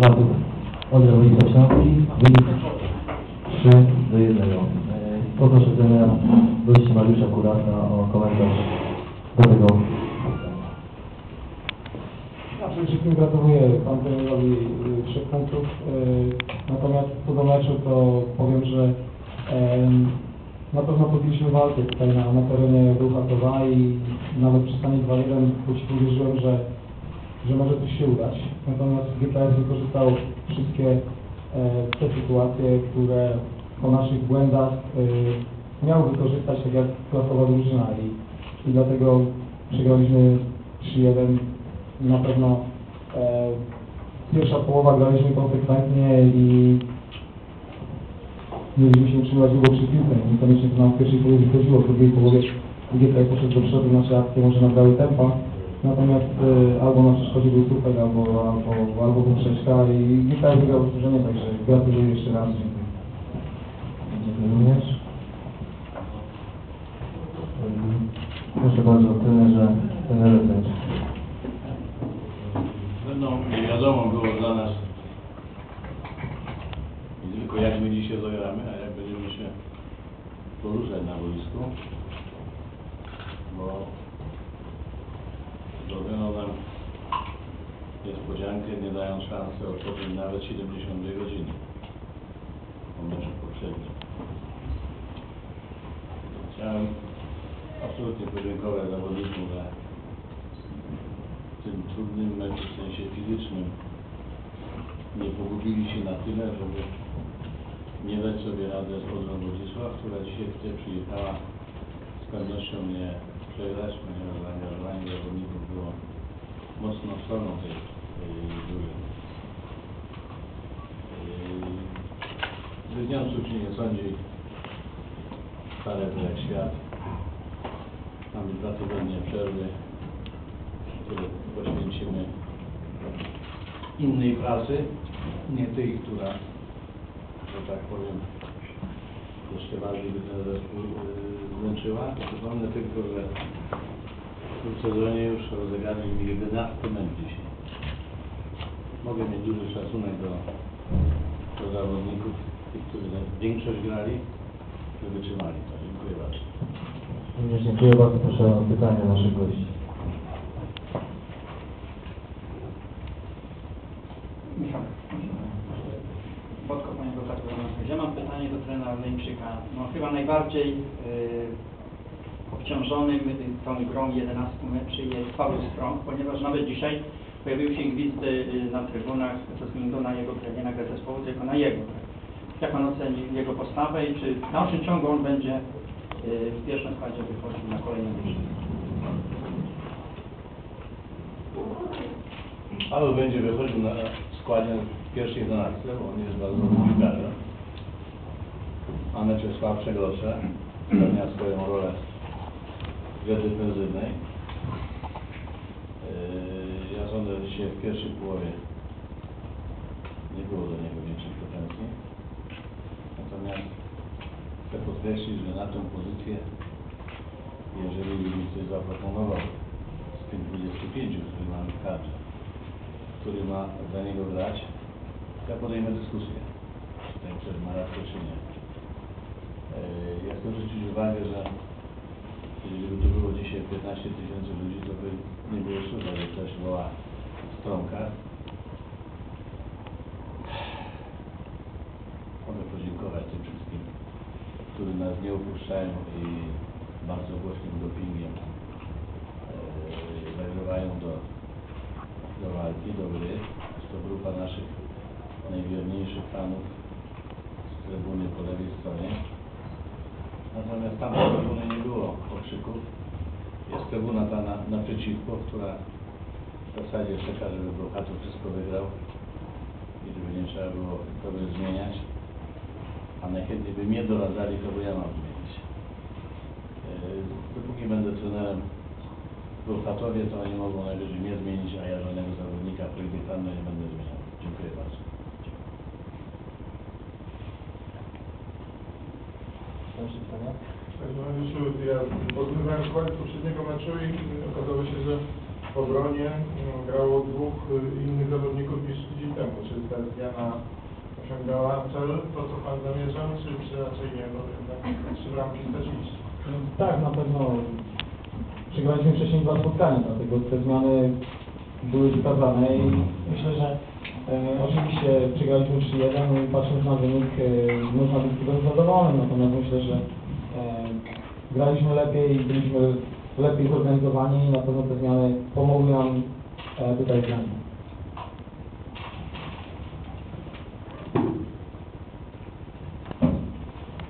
Wartów Odra Wojska Śląski, wynik 3 do 1. E, Poproszę trenera gości Mariusza Kurasa o komentarz do tego przede wszystkim gratuluję Panu trenerowi y, trzech punktów. Y, Natomiast co do meczu, to powiem, że na pewno podjęliśmy walkę tutaj na, na terenie Bełchatowa i nawet przy stanie 2-1 choć uwierzyłem, że, że może coś się udać. Natomiast GKS wykorzystał wszystkie e, te sytuacje, które po naszych błędach y, miał wykorzystać tak jak klasowa drużyna i, i dlatego przegraliśmy 3-1 na pewno e, pierwsza połowa graliśmy konsekwentnie i mieliśmy się utrzymywać długo przy piłce. Niekoniecznie to nam w pierwszej połowie chodziło, w drugiej połowie GKS poszedł do przodu, nasze akcje może nabrały tempa. Natomiast e, albo na przeszkodzie był słupek, albo, albo, albo poprzeczka i GKS wygrał zasłużenie, także gratuluję jeszcze raz. Dziękuję. Również. Proszę bardzo, trenerze, trenerze też. No, nie wiadomo było dla nas nie tylko jak my dzisiaj zagramy, a jak będziemy się poruszać na boisku, bo zrobiono nam niespodziankę, nie dając szansy odpocząć nawet 72 godziny. Po meczu poprzednim. Chciałem absolutnie podziękować zawodnikom za tym trudnym meczu w sensie fizycznym. Nie pogubili się na tyle, żeby nie dać sobie radę z Odrą Wodzisław, która dzisiaj tutaj przyjechała. Z pewnością nie przegrać, ponieważ zaangażowanie zawodników było mocną stroną tej, tej drużyny. Yy, Zwycięzców się nie sądzi, to jak świat. Mamy dwa tygodnie przerwy które poświęcimy innej klasy, nie tej, która, że tak powiem, jeszcze bardziej by ten zespół yy, zmęczyła. Przypomnę tylko, że w tym sezonie już rozegrany mi 11 mecz dzisiaj. Mogę mieć duży szacunek do, do zawodników, tych, którzy większość grali, że wytrzymali to. Dziękuję bardzo. Również dziękuję bardzo, proszę o pytania naszych gości. Michał. Podko, panie doktorze. Ja mam pytanie do trenera Leńczyka. No chyba najbardziej y, obciążonym tą grą 11 meczy jest Paweł Strąg, ponieważ nawet dzisiaj pojawiły się gwizdy y, na trybunach ze względu na jego grę zespołu, tylko na jego. grę. Jak pan oceni jego postawę i czy w dalszym ciągu on będzie y, w pierwszym składzie wychodził na kolejne mecze? Paweł będzie wychodził na składzie pierwszej 12, bo on jest bardzo. A mecze słabsze, gorsze. Spełnia swoją rolę grze defensywnej. Yy, Ja sądzę, że dzisiaj w pierwszej połowie nie było do niego większych pretensji. Natomiast chcę podkreślić, że na tę pozycję, jeżeli by mi ktoś zaproponował z tych 25, który mamy w kadrze, który ma za niego grać, ja podejmę dyskusję, czy ten ktoś ma rację, czy nie. Yy, Ja chcę zwrócić uwagę, że jeżeli tu było dzisiaj 15 tysięcy ludzi, to by nie było słychać, że ktoś woła strąka. Mogę podziękować tym wszystkim, którzy nas nie opuszczają i bardzo głośnym dopingiem yy, zagrzewają do do walki, do gry. Jest to grupa naszych najwierniejszych fanów z trybuny po lewej stronie. Natomiast tam z trybuny nie było okrzyków. Jest trybuna ta na, naprzeciwko, która w zasadzie czeka, żeby Bełchatów wszystko wygrał i żeby nie trzeba było kogoś zmieniać. Najchętniej by mnie doradzali, kogo ja mam zmienić. Yy, Dopóki będę trenerem w Bełchatowie, to oni mogą najwyżej mnie zmienić, a ja żadnego zawodnika projektanta nie będę zmieniał. Dziękuję bardzo. Panie Mariuszu, ja porównywałem skład poprzedniego meczu i okazało się, że w obronie no, grało dwóch y, innych zawodników niż tydzień temu. Czy ta zmiana osiągała cel, to co Pan zamierzał, czy, czy raczej nie, bo jednak trzy bramki straciliście? Tak, na pewno przegraliśmy wcześniej dwa spotkania, dlatego te zmiany były wykazane i myślę, że e, oczywiście przegraliśmy 3-1 no i patrząc na wynik e, można być tego zadowolonym, natomiast myślę, że e, graliśmy lepiej, byliśmy lepiej zorganizowani i na pewno te zmiany pomogły nam e, tutaj graniu.